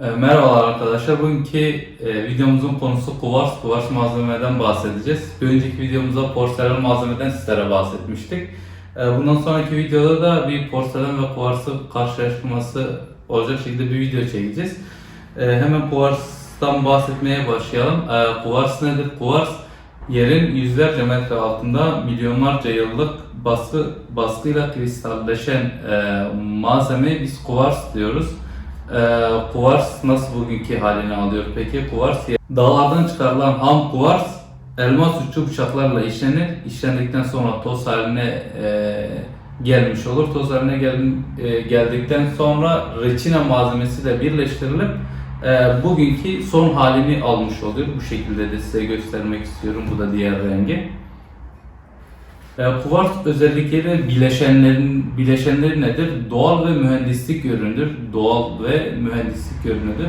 E, Merhabalar arkadaşlar. Bugünkü e, videomuzun konusu kuvars. Kuvars malzemeden bahsedeceğiz. Bir önceki videomuzda porselen malzemeden sizlere bahsetmiştik. E, bundan sonraki videoda da bir porselen ve kuvarsı karşılaştırması olacak şekilde bir video çekeceğiz. E, hemen kuvarstan bahsetmeye başlayalım. Kuvars nedir? Kuvars yerin yüzlerce metre altında milyonlarca yıllık baskı baskıyla kristalleşen malzemeyi biz kuvars diyoruz. Ee, kuvars nasıl bugünkü halini alıyor peki? Kuvars dağlardan çıkarılan ham kuvars elmas uçlu bıçaklarla işlenir. İşlendikten sonra toz haline e, gelmiş olur. Toz haline gel, e, geldikten sonra reçine malzemesiyle birleştirilip e, bugünkü son halini almış oluyor. Bu şekilde de size göstermek istiyorum. Bu da diğer rengi. E, Kuvars özellikleri bileşenlerin bileşenleri nedir? Doğal ve mühendislik ürünüdür. Doğal ve mühendislik ürünüdür.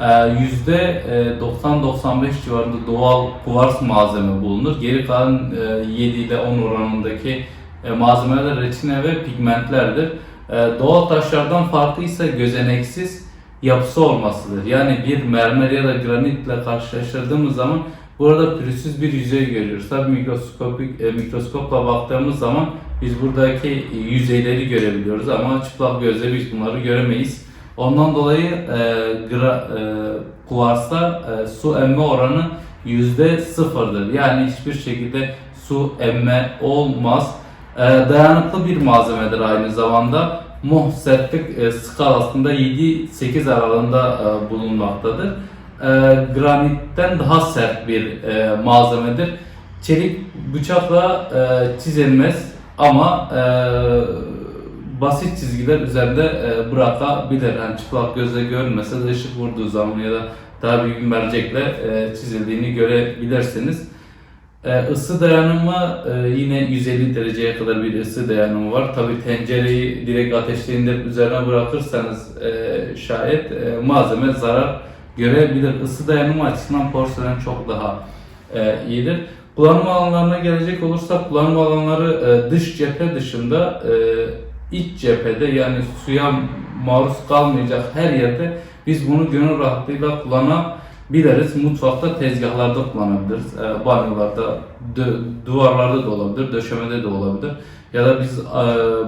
E, Yüzde e, 90-95 civarında doğal kuvars malzeme bulunur. Geri kalan e, 7 ile 10 oranındaki e, malzemeler reçine ve pigmentlerdir. E, Doğal taşlardan farkı ise gözeneksiz yapısı olmasıdır. Yani bir mermer ya da granitle karşılaştırdığımız zaman Burada pürüzsüz bir yüzey görüyoruz. Tabii mikroskopik e, mikroskopla baktığımız zaman biz buradaki yüzeyleri görebiliyoruz ama çıplak gözle biz bunları göremeyiz. Ondan dolayı e, gra, e, kuvarsta e, su emme oranı yüzde sıfırdır. Yani hiçbir şekilde su emme olmaz. E, dayanıklı bir malzemedir aynı zamanda. Muh sertlik e, skalasında 7-8 aralığında e, bulunmaktadır e, granitten daha sert bir e, malzemedir. Çelik bıçakla e, çizilmez ama e, basit çizgiler üzerinde e, bırakabilir. Yani çıplak gözle görünmese de ışık vurduğu zaman ya da daha büyük bir mercekle e, çizildiğini görebilirsiniz. E, ısı dayanımı e, yine 150 dereceye kadar bir ısı dayanımı var. Tabi tencereyi direkt ateşte indirip üzerine bırakırsanız e, şayet e, malzeme zarar görebilir. Isı dayanımı açısından porselen çok daha e, iyidir. Kullanma alanlarına gelecek olursak kullanma alanları e, dış cephe dışında e, iç cephede yani suya maruz kalmayacak her yerde biz bunu gönül rahatlığıyla kullanabiliriz. Mutfakta, tezgahlarda kullanabiliriz. E, banyolarda, duvarlarda da olabilir, döşemede de olabilir. Ya da biz e,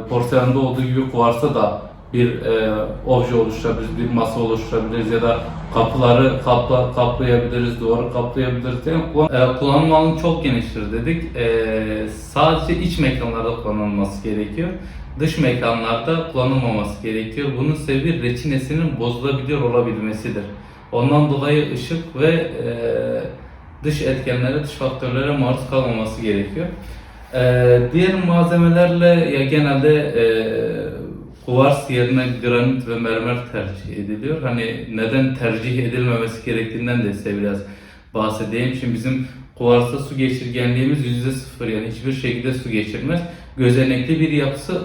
porselende olduğu gibi kuvarsa da bir e, obje oluşturabiliriz, bir masa oluşturabiliriz ya da kapıları kapla, kaplayabiliriz, duvarı kaplayabiliriz. Yani e, kullanım alanı çok geniştir dedik. E, sadece iç mekanlarda kullanılması gerekiyor. Dış mekanlarda kullanılmaması gerekiyor. Bunun sebebi reçinesinin bozulabilir olabilmesidir. Ondan dolayı ışık ve e, dış etkenlere, dış faktörlere maruz kalmaması gerekiyor. E, diğer malzemelerle ya genelde e, kuvars yerine granit ve mermer tercih ediliyor. Hani neden tercih edilmemesi gerektiğinden de size biraz bahsedeyim. Şimdi bizim kuvarsta su geçirgenliğimiz yüzde sıfır yani hiçbir şekilde su geçirmez. Gözenekli bir yapısı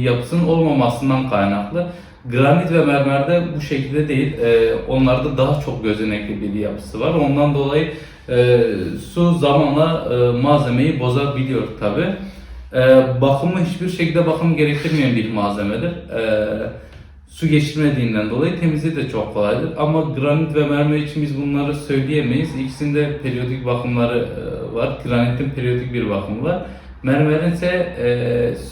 yapısının olmamasından kaynaklı. Granit ve mermerde bu şekilde değil. Ee, onlarda daha çok gözenekli bir yapısı var. Ondan dolayı e, su zamanla e, malzemeyi bozabiliyor tabi. E, bakımı hiçbir şekilde bakım gerektirmeyen bir malzemedir. E, su geçirmediğinden dolayı temizliği de çok kolaydır. Ama granit ve mermer için biz bunları söyleyemeyiz. İkisinde periyodik bakımları e, var. Granitin periyodik bir bakımı var. Mermerin ise e,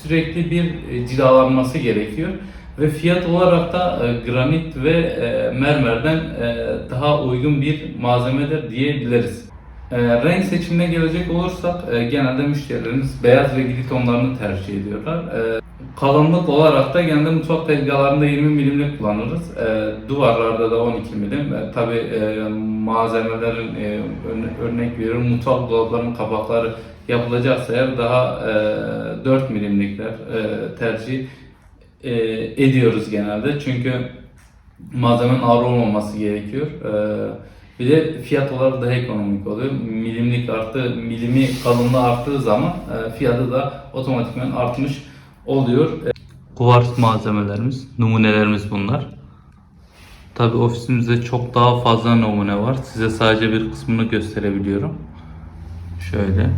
sürekli bir e, cilalanması gerekiyor. Ve fiyat olarak da e, granit ve e, mermerden e, daha uygun bir malzemedir diyebiliriz. E, renk seçimine gelecek olursak e, genelde müşterilerimiz beyaz ve gri tonlarını tercih ediyorlar. E, kalınlık olarak da genelde mutfak tezgahlarında 20 milimlik kullanırız. E, duvarlarda da 12 milim. E, Tabi e, malzemelerin e, örne- örnek veriyorum mutfak dolaplarının kapakları yapılacaksa eğer daha e, 4 milimlikler e, tercih e, ediyoruz genelde. Çünkü malzemenin ağır olmaması gerekiyor. E, bir de fiyat olarak daha ekonomik oluyor. Milimlik arttı, milimi kalınlığı arttığı zaman e, fiyatı da otomatikman artmış oluyor. E, Kuvars malzemelerimiz, numunelerimiz bunlar. Tabi ofisimizde çok daha fazla numune var. Size sadece bir kısmını gösterebiliyorum. Şöyle.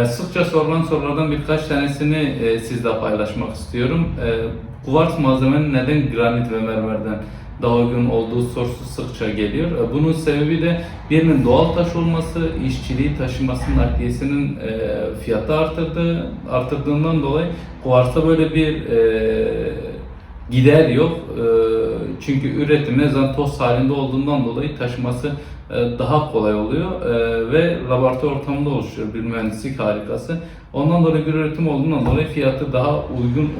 E, Sıkça sorulan sorulardan birkaç tanesini e, sizle paylaşmak istiyorum. E, Kuvars malzemenin neden granit ve mermerden daha uygun olduğu sorusu sıkça geliyor. E, Bunun sebebi de birinin doğal taş olması, işçiliği taşıması nakliyesinin e, fiyatı arttırdığı, arttırdığından dolayı Kuvars'ta böyle bir e, gider yok. E, çünkü üretimi zaten toz halinde olduğundan dolayı taşıması e, daha kolay oluyor e, ve laboratuvar ortamında oluşuyor bir mühendislik harikası. Ondan dolayı bir üretim olduğundan dolayı fiyatı daha uygun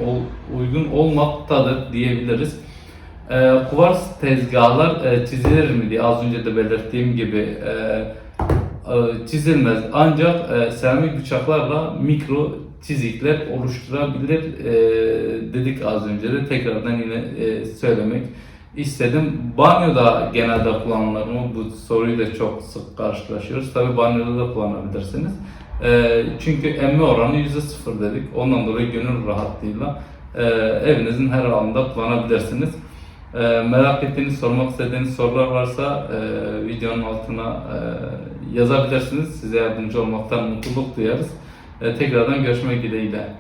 uygun olmaktadır diyebiliriz. E, kuvars tezgahlar e, çizilir mi diye az önce de belirttiğim gibi e, çizilmez. Ancak seramik bıçaklarla mikro çizikler oluşturabilir e, dedik az önce de tekrardan yine e, söylemek istedim. Banyoda genelde kullanılır mı? Bu soruyu da çok sık karşılaşıyoruz. Tabi banyoda da kullanabilirsiniz. E, çünkü emme oranı %0 dedik. Ondan dolayı gönül rahatlığıyla e, evinizin her alanında kullanabilirsiniz. E, merak ettiğiniz, sormak istediğiniz sorular varsa e, videonun altına e, yazabilirsiniz. Size yardımcı olmaktan mutluluk duyarız. E, tekrardan görüşmek dileğiyle.